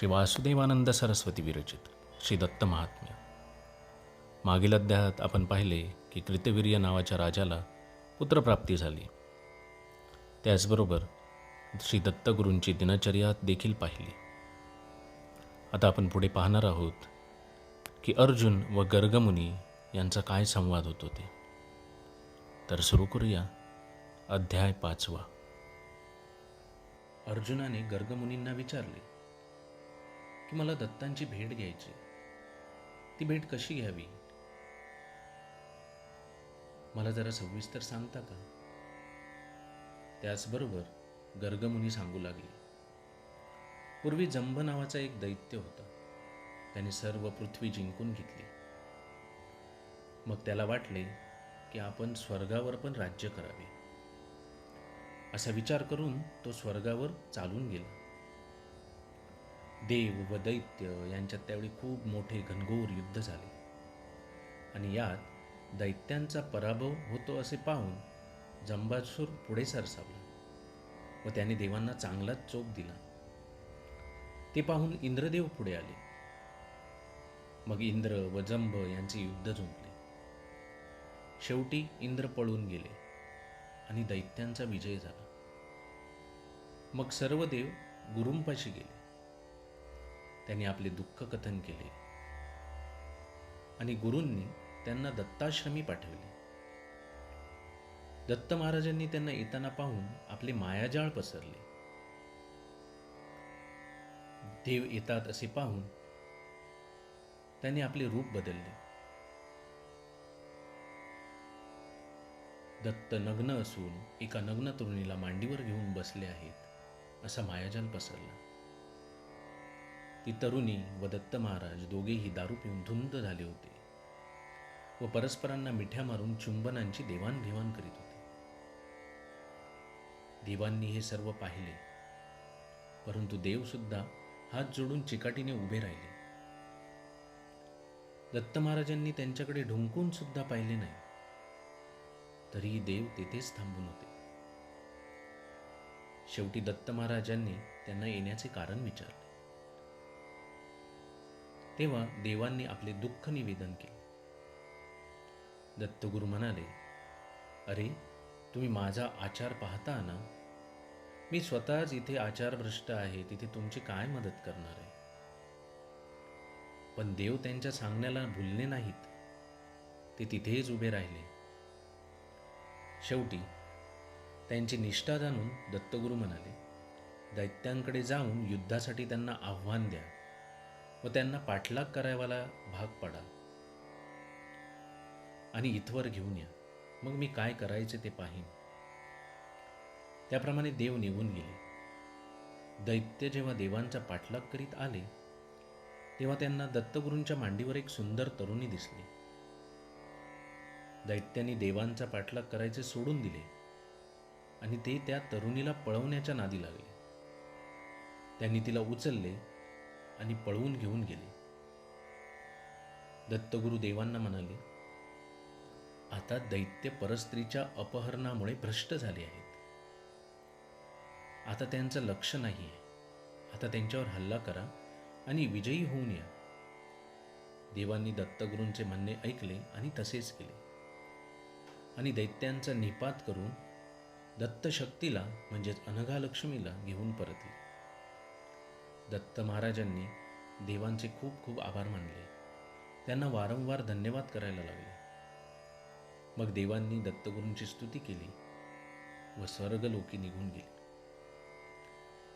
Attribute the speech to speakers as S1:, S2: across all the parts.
S1: श्री वासुदेवानंद सरस्वती विरचित श्री दत्त महात्म्य. मागील अध्यायात आपण पाहिले की कृतवीर्य नावाच्या राजाला पुत्रप्राप्ती झाली. त्याचबरोबर श्री दत्तगुरूंची दिनचर्या देखील पाहिली. आता आपण पुढे पाहणार आहोत की अर्जुन व गर्गमुनी यांचा काय संवाद होत होते तर सुरू करूया अध्याय पाचवा. अर्जुनाने गर्गमुनींना विचारले की मला दत्तांची भेट घ्यायची. ती भेट कशी घ्यावी? मला जरा सविस्तर सांगता का? त्याचबरोबर गर्गमुनी सांगू लागले. पूर्वी जंब नावाचा एक दैत्य होता. त्याने सर्व पृथ्वी जिंकून घेतली. मग त्याला वाटले की आपण स्वर्गावर पण राज्य करावे. असा विचार करून तो स्वर्गावर चालून गेला. देव व दैत्य यांच्यात त्यावेळी खूप मोठे घनघोर युद्ध झाले. आणि यात दैत्यांचा पराभव होतो असे पाहून जंबासूर पुढे सरसावला व त्याने देवांना चांगलाच चोप दिला. ते पाहून इंद्रदेव पुढे आले. मग इंद्र व जंब यांचे युद्ध जुंपले. शेवटी इंद्र पळून गेले आणि दैत्यांचा विजय झाला. मग सर्व देव गुरुंपाशी गेले. त्यांनी आपले दुःख कथन केले. आणि गुरूंनी त्यांना दत्ताश्रमी पाठवले. दत्त महाराजांनी त्यांना येताना पाहून आपले मायाजाळ पसरले. देव येतात असे पाहून त्यांनी आपले रूप बदलले. दत्त नग्न असून एका नग्न तरुणीला मांडीवर घेऊन बसले आहेत असा मायाजाल पसरला. ती तरुणी व दत्त महाराज दोघेही दारू पिऊन धुंद झाले होते व परस्परांना मिठ्या मारून चुंबनांची देवाणघेवाण करीत होते. देवांनी हे सर्व पाहिले परंतु देवसुद्धा हात जोडून चिकाटीने उभे राहिले. दत्त महाराजांनी त्यांच्याकडे ढुंकून सुद्धा पाहिले नाही तरीही देव तेथेच थांबून होते. शेवटी दत्त महाराजांनी त्यांना येण्याचे कारण विचारले. तेव्हा देवांनी आपले दुःख निवेदन केले. दत्तगुरु म्हणाले अरे तुम्ही माझा आचार पाहता ना? मी स्वतःच इथे आचारभ्रष्ट आहे तिथे तुमची काय मदत करणार आहे? पण देव त्यांच्या सांगण्याला भुलले नाहीत. ते तिथेच उभे राहिले. शेवटी त्यांची निष्ठा जाणून दत्तगुरू म्हणाले दैत्यांकडे जाऊन युद्धासाठी त्यांना आव्हान द्या. व त्यांना पाठलाग करायला भाग पडा. आणि इथवर घेऊन या. मग मी काय करायचे ते पाहीन. त्याप्रमाणे देव निघून गेले. दैत्य जेव्हा देवांचा पाठलाग करीत आले तेव्हा त्यांना दत्तगुरूंच्या मांडीवर एक सुंदर तरुणी दिसली. दैत्यांनी देवांचा पाठलाग करायचे सोडून दिले आणि ते त्या तरुणीला पळवण्याच्या नादी लागले. त्यांनी तिला उचलले आणि पळवून घेऊन गेले. दत्तगुरु देवांना म्हणाले आता दैत्य परस्त्रीच्या अपहरणामुळे भ्रष्ट झाले आहेत. आता त्यांचं लक्ष नाही आहे. आता त्यांच्यावर हल्ला करा आणि विजयी होऊन या. देवांनी दत्तगुरूंचे म्हणणे ऐकले आणि तसेच केले. आणि दैत्यांचा निपात करून दत्तशक्तीला म्हणजेच अनघालक्ष्मीला घेऊन परतले. दत्त महाराजांनी देवांचे खूप खूप आभार मानले. त्यांना वारंवार धन्यवाद करायला लागले. मग देवांनी दत्तगुरूंची स्तुती केली व स्वर्गलोकी निघून गेले.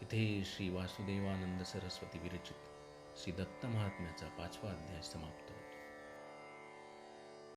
S1: इथे श्री वासुदेवानंद सरस्वती विरचित श्री दत्त महात्म्याचा पाचवा अध्याय समाप्त